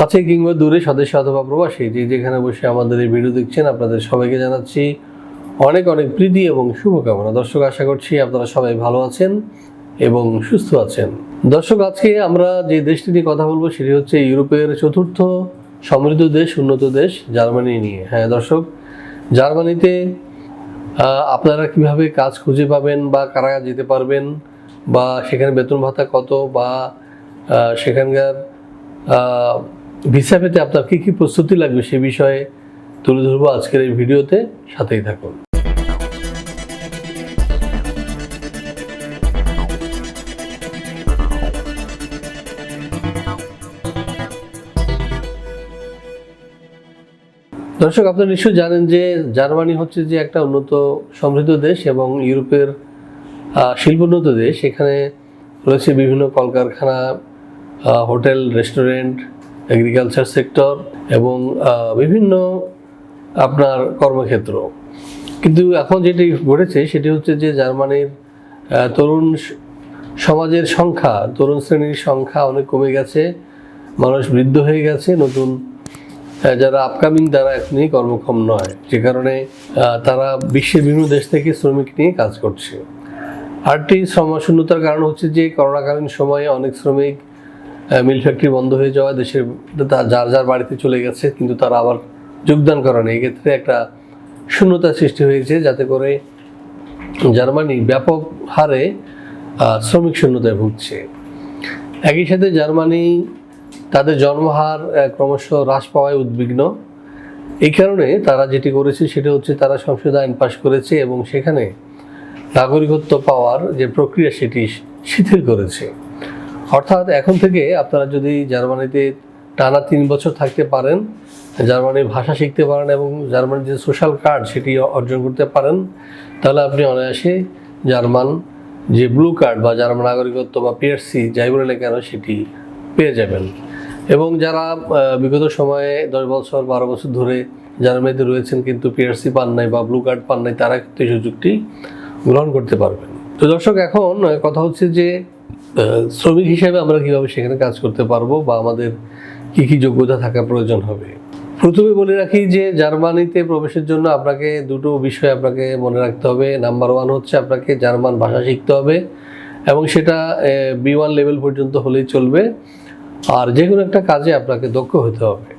কাছে কিংবা দূরে স্বদেশে অথবা প্রবাসী, যে যেখানে বসে আমাদের এই ভিডিও দেখছেন, আপনাদের সবাইকে জানাচ্ছি অনেক অনেক প্রীতি এবং শুভকামনা। দর্শক, আশা করছি আপনারা সবাই ভালো আছেন এবং সুস্থ আছেন। দর্শক, আজকে আমরা যে দেশটি নিয়ে কথা বলব সেটি হচ্ছে ইউরোপের চতুর্থ সমৃদ্ধ দেশ, উন্নত দেশ, জার্মানি নিয়ে। হ্যাঁ দর্শক, জার্মানিতে আপনারা কীভাবে কাজ খুঁজে পাবেন বা কারা যেতে পারবেন বা সেখানে বেতন ভাতা কত বা সেখানকার ভিসা পেতে আপনার কী কী প্রস্তুতি লাগবে সে বিষয়ে তুলে ধরবো আজকের এই ভিডিওতে। সাথেই থাকুন। দর্শক, আপনারা নিশ্চয়ই জানেন যে জার্মানি হচ্ছে যে একটা উন্নত সমৃদ্ধ দেশ এবং ইউরোপের শিল্পোন্নত দেশ। এখানে রয়েছে বিভিন্ন কলকারখানা হোটেল, রেস্টুরেন্ট এগ্রিকালচার সেক্টর এবং বিভিন্ন আপনার কর্মক্ষেত্র। কিন্তু এখন যেটি ঘটেছে সেটি হচ্ছে যে জার্মানির তরুণ সমাজের সংখ্যা, তরুণ শ্রেণির সংখ্যা অনেক কমে গেছে, মানুষ বৃদ্ধ হয়ে গেছে, নতুন যারা আপকামিং তারা এখনই কর্মক্ষম নয়। যে কারণে তারা বিশ্বের বিভিন্ন দেশ থেকে শ্রমিক নিয়ে কাজ করছে। আরেকটি শ্রমশূন্যতার কারণ হচ্ছে যে করোনাকালীন সময়ে অনেক শ্রমিক মিল ফ্যাক্টরি বন্ধ হয়ে যাওয়া, দেশের যার যার বাড়িতে চলে গেছে, কিন্তু তারা আবার যোগদান করে না এক্ষেত্রে একটা শূন্যতা সৃষ্টি হয়েছে, যাতে করে জার্মানি ব্যাপক হারে শ্রমিক শূন্যতায় ভুগছে। একই সাথে জার্মানি তাদের জন্মহার ক্রমশ হ্রাস পাওয়ায় উদ্বিগ্ন। এই কারণে তারা যেটি করেছে, সেটা হচ্ছে তারা সংসদ আইন পাশ করেছে এবং সেখানে নাগরিকত্ব পাওয়ার যে প্রক্রিয়া, সেটি শিথিল করেছে। অর্থাৎ এখন থেকে আপনারা যদি জার্মানিতে টানা তিন বছর থাকতে পারেন, জার্মানির ভাষা শিখতে পারেন এবং জার্মানির যে সোশ্যাল কার্ড সেটি অর্জন করতে পারেন, তাহলে আপনি অনায়াসে জার্মান যে ব্লু কার্ড বা জার্মান নাগরিকত্ব বা পিএসসি যাই বলে না কেন সেটি পেয়ে যাবেন। এবং যারা বিগত সময়ে দশ বছর বারো বছর ধরে জার্মানিতে রয়েছেন কিন্তু পিআরসি পান নাই বা ব্লু কার্ড পান নাই, তারা কিন্তু এই সুযোগটি গ্রহণ করতে পারবেন। তো দর্শক, এখন কথা হচ্ছে যে শ্রমিক হিসাবে আমরা কীভাবে সেখানে কাজ করতে পারব বা আমাদের কি কি যোগ্যতা থাকা প্রয়োজন হবে? প্রথমে বলে রাখি যে জার্মানিতে প্রবেশের জন্য আপনাকে দুটো বিষয় আপনাকে মনে রাখতে হবে। নাম্বার ওয়ান হচ্ছে আপনাকে জার্মান ভাষা শিখতে হবে এবং সেটা বি ওয়ান লেভেল পর্যন্ত হলেই চলবে। আর যে কোনো একটা কাজে আপনাকে দক্ষ হতে হবে।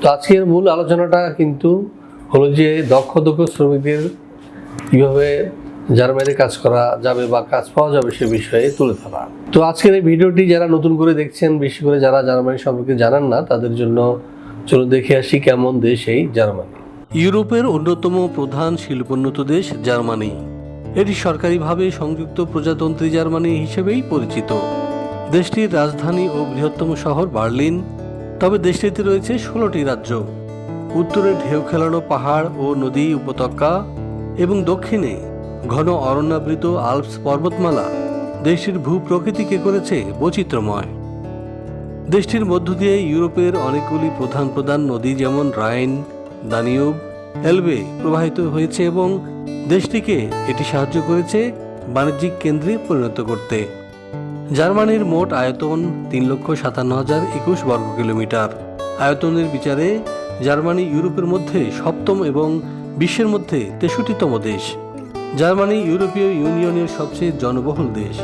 তো আজকের মূল আলোচনাটা কিন্তু হলো যে দক্ষ দক্ষ শ্রমিকদের কীভাবে জার্মানিতে কাজ করা যাবে বা কাজ পাওয়া যাবে সে বিষয়ে তুলে ধরা। তো আজকের এই ভিডিওটি যারা নতুন করে দেখছেন, বেশি করে যারা জার্মানি সম্পর্কে জানান না, তাদের জন্য চলো দেখে আসি কেমন দেশ এই জার্মানি। ইউরোপের অন্যতম প্রধান শিল্পোন্নত দেশ জার্মানি। এটি সরকারিভাবে সংযুক্ত প্রজাতন্ত্রী জার্মানি হিসেবেই পরিচিত। দেশটির রাজধানী ও বৃহত্তম শহর বার্লিন, তবে দেশটিতে রয়েছে ষোলোটি রাজ্য। উত্তরে ঢেউ খেলানো পাহাড় ও নদী উপত্যকা এবং দক্ষিণে ঘন অরণ্যাবৃত আল্পস পর্বতমালা দেশটির ভূপ্রকৃতিকে করেছে বৈচিত্র্যময়। দেশটির মধ্য দিয়ে ইউরোপের অনেকগুলি প্রধান প্রধান নদী যেমন রাইন, দানিউব, এলবে প্রবাহিত হয়েছে এবং দেশটিকে এটি সাহায্য করেছে বাণিজ্যিক কেন্দ্রে পরিণত করতে। জার্মানির মোট আয়তন তিন লক্ষ সাতান্ন হাজার একুশ বর্গ কিলোমিটার। আয়তনের বিচারে জার্মানি ইউরোপের মধ্যে সপ্তম এবং বিশ্বের মধ্যে তেষট্টিতম দেশ। জার্মানি ইউরোপীয় ইউনিয়নের সবচেয়ে জনবহুল দেশ।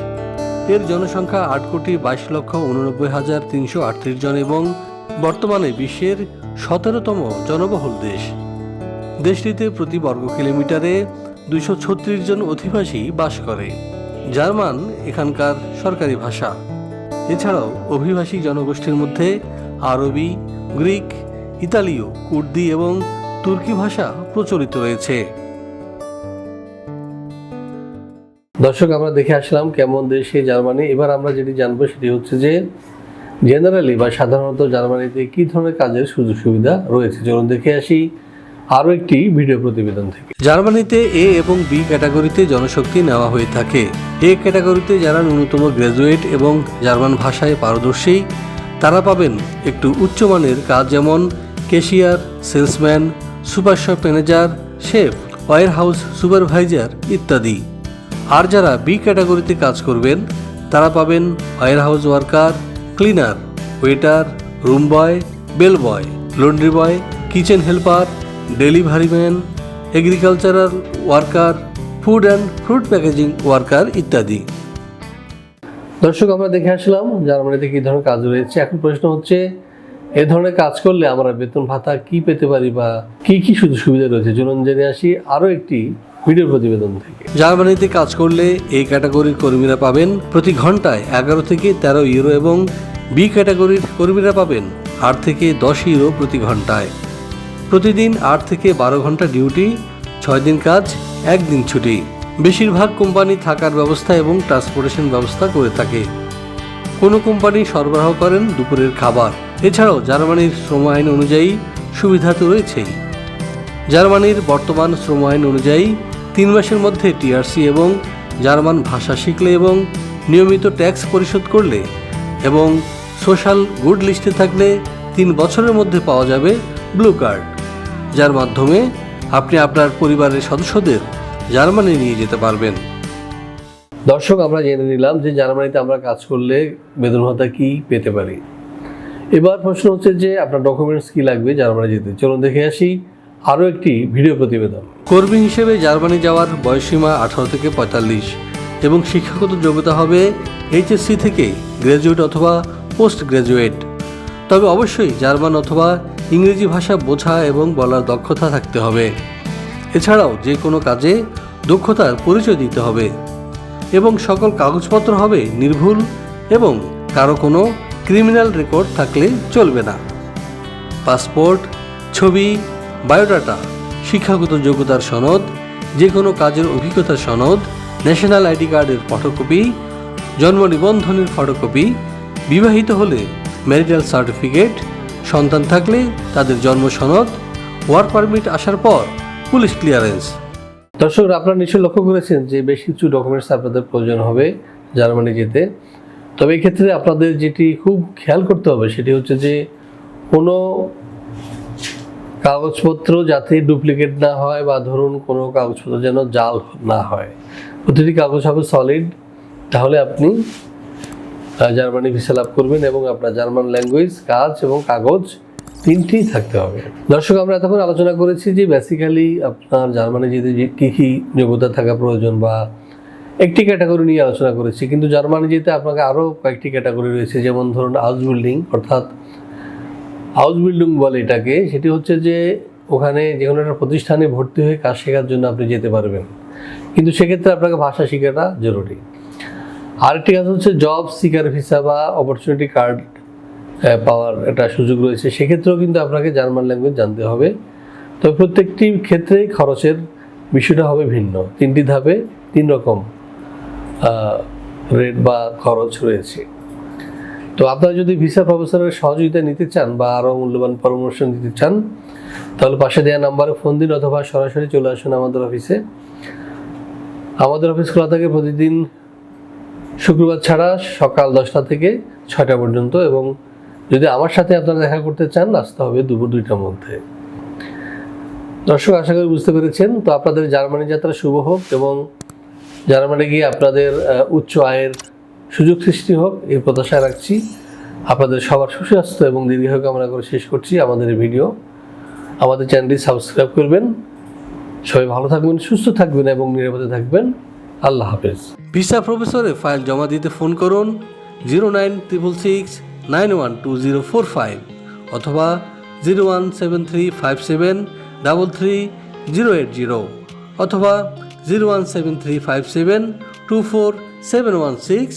এর জনসংখ্যা আট কোটি বাইশ লক্ষ উননব্বই হাজার তিনশো আটত্রিশ জন এবং বর্তমানে বিশ্বের সতেরোতম জনবহুল দেশ। দেশটিতে প্রতি বর্গ কিলোমিটারে দুইশো ছত্রিশ জন অধিবাসী বাস করে। জার্মান এখানকার সরকারি ভাষা। এছাড়াও অভিবাসী জনগোষ্ঠীর মধ্যে আরবি, গ্রিক, ইতালীয়, কুর্দি এবং তুর্কি ভাষা প্রচলিত রয়েছে। দর্শক, আমরা দেখে আসলাম কেমন দেশ জার্মানি। এবার আমরা যেটি জানব সেটি হচ্ছে যে জেনারেলি বা সাধারণত জার্মানিতে কি ধরনের কাজের সুযোগ সুবিধা রয়েছে? চলুন দেখে আসি আরও একটি ভিডিও প্রতিবেদন থেকে। জার্মানিতে এ এবং বি ক্যাটাগরিতে জনশক্তি নেওয়া হয়ে থাকে। এ ক্যাটাগরিতে যারা ন্যূনতম গ্র্যাজুয়েট এবং জার্মান ভাষায় পারদর্শী, তারা পাবেন একটু উচ্চমানের কাজ যেমন cashier, salesman super shop manager, chef warehouse supervisor ইত্যাদি। আর যারা বি ক্যাটাগরিতে কাজ করবেন, তারা পাবেন warehouse worker, cleaner, waiter, room boy, bell boy, laundry boy, kitchen helper, delivery man, agricultural worker, food and fruit packaging worker ইত্যাদি। দর্শক, আমরা দেখে আসলাম জার্মানিতে কী ধরনের কাজ রয়েছে। এখন প্রশ্ন হচ্ছে, এ ধরনের কাজ করলে আমরা বেতন ভাতা কি পেতে পারি বা কি কি সুযোগ সুবিধা রয়েছে? চলুন জেনে আসি। আরও একটি ভিডিও প্রতিবেদন থেকে। জার্মানিতে কাজ করলে এই ক্যাটাগরির কর্মীরা পাবেন প্রতি ঘন্টায় এগারো থেকে তেরো ইউরো এবং বি ক্যাটাগরির কর্মীরা পাবেন আট থেকে দশ ইউরো প্রতি ঘন্টায়। প্রতিদিন আট থেকে বারো ঘণ্টা ডিউটি, ছয় দিন কাজ, একদিন ছুটি। বেশিরভাগ কোম্পানি থাকার ব্যবস্থা এবং ট্রান্সপোর্টেশন ব্যবস্থা করে থাকে। কোনো কোম্পানি সরবরাহ করেন দুপুরের খাবার। এছাড়াও জার্মানির শ্রম আইন অনুযায়ী সুবিধা তো রয়েছেই। জার্মানির বর্তমান শ্রম আইন অনুযায়ী তিন মাসের মধ্যে টিআরসি এবং জার্মান ভাষা শিখলে এবং নিয়মিত ট্যাক্স পরিশোধ করলে এবং সোশ্যাল গুড লিস্টে থাকলে তিন বছরের মধ্যে পাওয়া যাবে ব্লু কার্ড, যার মাধ্যমে আপনি আপনার পরিবারের সদস্যদের জার্মানি নিয়ে যেতে পারবেন। দর্শক, আমরা জেনে নিলাম যে জার্মানিতে আমরা কাজ করলে বেতন ভাতা কি পেতে পারি। এবার প্রশ্ন হচ্ছে যে আপনার ডকুমেন্টস কি লাগবে জার্মানি যেতে চলুন দেখে আসি। আরও একটি ভিডিও প্রতিবেদন। কর্মী হিসেবে জার্মানি যাওয়ার বয়সীমা আঠারো থেকে পঁয়তাল্লিশ এবং শিক্ষাগত যোগ্যতা হবে এইচএসসি থেকে গ্র্যাজুয়েট অথবা পোস্ট গ্র্যাজুয়েট তবে অবশ্যই জার্মান অথবা ইংরেজি ভাষা বোঝা এবং বলার দক্ষতা থাকতে হবে। এছাড়াও যে কোনো কাজে দক্ষতার পরিচয় দিতে হবে এবং সকল কাগজপত্র হবে নির্ভুল এবং কারও কোনো ক্রিমিনাল রেকর্ড থাকলে চলবে না। পাসপোর্ট, ছবি বায়োডাটা, শিক্ষাগত যোগ্যতার সনদ যে কোনো কাজের অভিজ্ঞতার সনদ, ন্যাশনাল আইডি কার্ডের ফটোকপি, জন্ম নিবন্ধনের ফটোকপি, বিবাহিত হলে ম্যারিটাল সার্টিফিকেট, সন্তান থাকলে তাদের জন্ম সনদ, ওয়ার্ক পারমিট আসার পর পুলিশ ক্লিয়ারেন্স। দর্শক, আপনারা নিশ্চয়ই লক্ষ্য করেছেন যে বেশ কিছু ডকুমেন্টস আপনাদের প্রয়োজন হবে জার্মানি যেতে। তবে এক্ষেত্রে আপনাদের যেটি খুব খেয়াল করতে হবে সেটি হচ্ছে যে কোনো কাগজপত্র যাতে ডুপ্লিকেট না হয় বা ধরুন কোনো কাগজপত্র যেন জাল না হয়। প্রতিটি কাগজ হবে সলিড তাহলে আপনি জার্মানি ভিসা লাভ করবেন এবং আপনার জার্মান ল্যাঙ্গুয়েজ কাজ এবং কাগজ তিনটি থাকতে হবে। দর্শক, আমরা এতক্ষণ আলোচনা করেছি যে বেসিক্যালি আপনার জার্মানি যেতে যে কী কী যোগ্যতা থাকা প্রয়োজন বা একটি ক্যাটাগরি নিয়ে আলোচনা করেছি। কিন্তু জার্মানি যেতে আপনাকে আরও কয়েকটি ক্যাটাগরি রয়েছে, যেমন ধরুন হাউস বিল্ডিং অর্থাৎ হাউস বিল্ডিং বলে এটাকে, সেটি হচ্ছে যে ওখানে যে কোনো একটা প্রতিষ্ঠানে ভর্তি হয়ে কাজ শেখার জন্য আপনি যেতে পারবেন। কিন্তু সেক্ষেত্রে আপনাকে ভাষা শেখাটা জরুরি। আরেকটি কাজ হচ্ছে জব সিকার ভিসা বা অপরচুনিটি কার্ড পাওয়ার একটা সুযোগ রয়েছে। সেক্ষেত্রেও কিন্তু আপনাকে জার্মান ল্যাঙ্গুয়েজ জানতে হবে। তো প্রত্যেকটি ক্ষেত্রেই খরচের বিষয়টা হবে ভিন্ন। তিনটি ধাপে তিন রকম রেট বা খরচ রয়েছে। তো আপনারা যদি ভিসা প্রফেসরের সহযোগিতা নিতে চান বা আরও মূল্যবান পরামর্শ নিতে চান, তাহলে পাশে দেওয়া নাম্বারে ফোন দিন অথবা সরাসরি চলে আসুন আমাদের অফিসে। আমাদের অফিস খোলা থাকে প্রতিদিন শুক্রবার ছাড়া সকাল দশটা থেকে ছয়টা পর্যন্ত এবং যদি আমার সাথে আপনারা দেখা করতে চান, আসতে হবে দুপুর দুইটার মধ্যে। দর্শক, আশা করি বুঝতে পেরেছেন। তো আপনাদের জার্মানি যাত্রা শুভ হোক এবং জার্মানি গিয়ে আপনাদের উচ্চ আয়ের সুযোগ সৃষ্টি হোক এই প্রত্যাশা রাখছি। আপনাদের সবার সুস্বাস্থ্য এবং দীর্ঘায়ু কামনা করে শেষ করছি আমাদের ভিডিও। আমাদের চ্যানেলটি সাবস্ক্রাইব করবেন। সবাই ভালো থাকবেন, সুস্থ থাকবেন এবং নিরাপদে থাকবেন। আল্লাহ হাফেজ। ভিসা প্রফেসরে ফাইল জমা দিতে ফোন করুন zero nine triple six nine one two zero four five অথবা zero one seven three five seven double three zero eight zero অথবা zero one seven three five seven two four seven one six